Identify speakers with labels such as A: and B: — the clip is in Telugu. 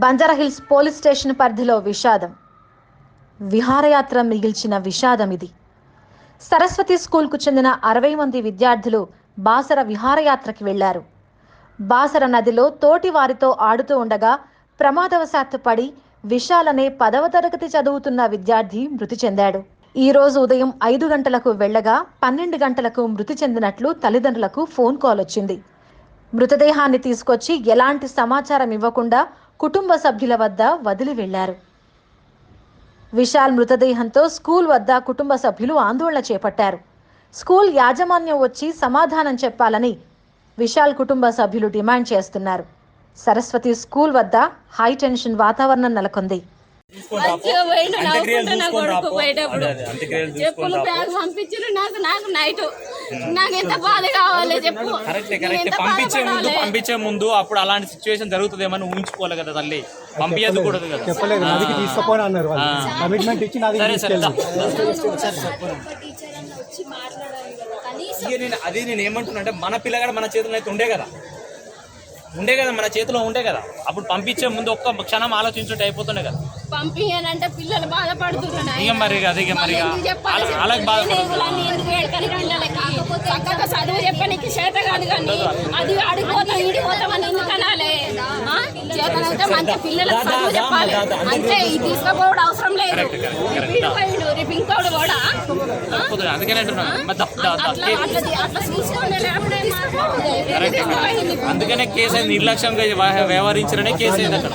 A: బంజారాహిల్స్ పోలీస్ స్టేషన్ పరిధిలో విషాదం. విహారయాత్ర మిగిల్చిన విషాదం ఇది. సరస్వతి స్కూల్కు చెందిన అరవై మంది విద్యార్థులు బాసర విహారయాత్రకి వెళ్ళారు. బాసర నదిలో తోటి వారితో ఆడుతూ ఉండగా ప్రమాదవశాత్తు పడి విశాలనే పదవ తరగతి చదువుతున్న విద్యార్థి మృతి చెందాడు. ఈ రోజు ఉదయం ఐదు గంటలకు వెళ్ళగా పన్నెండు గంటలకు మృతి చెందినట్లు తల్లిదండ్రులకు ఫోన్ కాల్ వచ్చింది. మృతదేహాన్ని తీసుకొచ్చి ఎలాంటి సమాచారం ఇవ్వకుండా కుటుంబ సభ్యుల వద్ద వదిలి వెళ్ళారు. విశాల్ మృతదేహంతో స్కూల్ వద్ద కుటుంబ సభ్యులు ఆందోళన చేపట్టారు. స్కూల్ యాజమాన్యం వచ్చి సమాధానం చెప్పాలని విశాల్ కుటుంబ సభ్యులు డిమాండ్ చేస్తున్నారు. సరస్వతి స్కూల్ వద్ద హై టెన్షన్ వాతావరణం నెలకొంది.
B: చెప్పులు బ్యాగ్ పంపించారు నాకు నైట్. నాకు ఎంత బాధ కావాలి చెప్పు?
C: కరెక్టే కరెక్టే. పంపించే ముందు? పంపించే ముందు అప్పుడు అలాంటి సిచ్యువేషన్ జరుగుతుందేమని ఊహించుకోవాలి కదా తల్లి. పంపించదు కూడదు కదా.
D: చెప్పలేదు నదికి తీసుకుపోయినా అన్నారు వాళ్ళు. కమిట్మెంట్ ఇచ్చి నదికి
C: సరే సరే ఇక నేను అది నేను ఏమంటున్నా అంటే మన పిల్లగాడు మన చేతిలో అయితే ఉండే కదా. ఉండే కదా మన చేతిలో ఉండే కదా. అప్పుడు పంపించే ముందు ఒక్క క్షణం ఆలోచించుంటే అయిపోతుండే కదా.
B: పంపించానంటే పిల్లలు బాధపడుతున్నారు.
C: ఇక మరి అది ఇక మరి? వాళ్ళకి బాధ
B: చక్కగా చదువు చెప్పడానికి చేత కాదు కానీ అది ఆడిపోతాం ఈడిపోతామని ఎందుకు అనాలి? ఆ? చేతనంటే మంచి పిల్లలకు చదువు చెప్పాలి. అంతే ఇది తీసుకుపోవడం అవసరం లేదు. వీడిపోయిండు రేపు ఇంకోడు కూడా.
C: అందుకనే కేసు నిర్లక్ష్యంగా వ్యవ- వ్యవహరించడనే కేసు అయింది అక్కడ.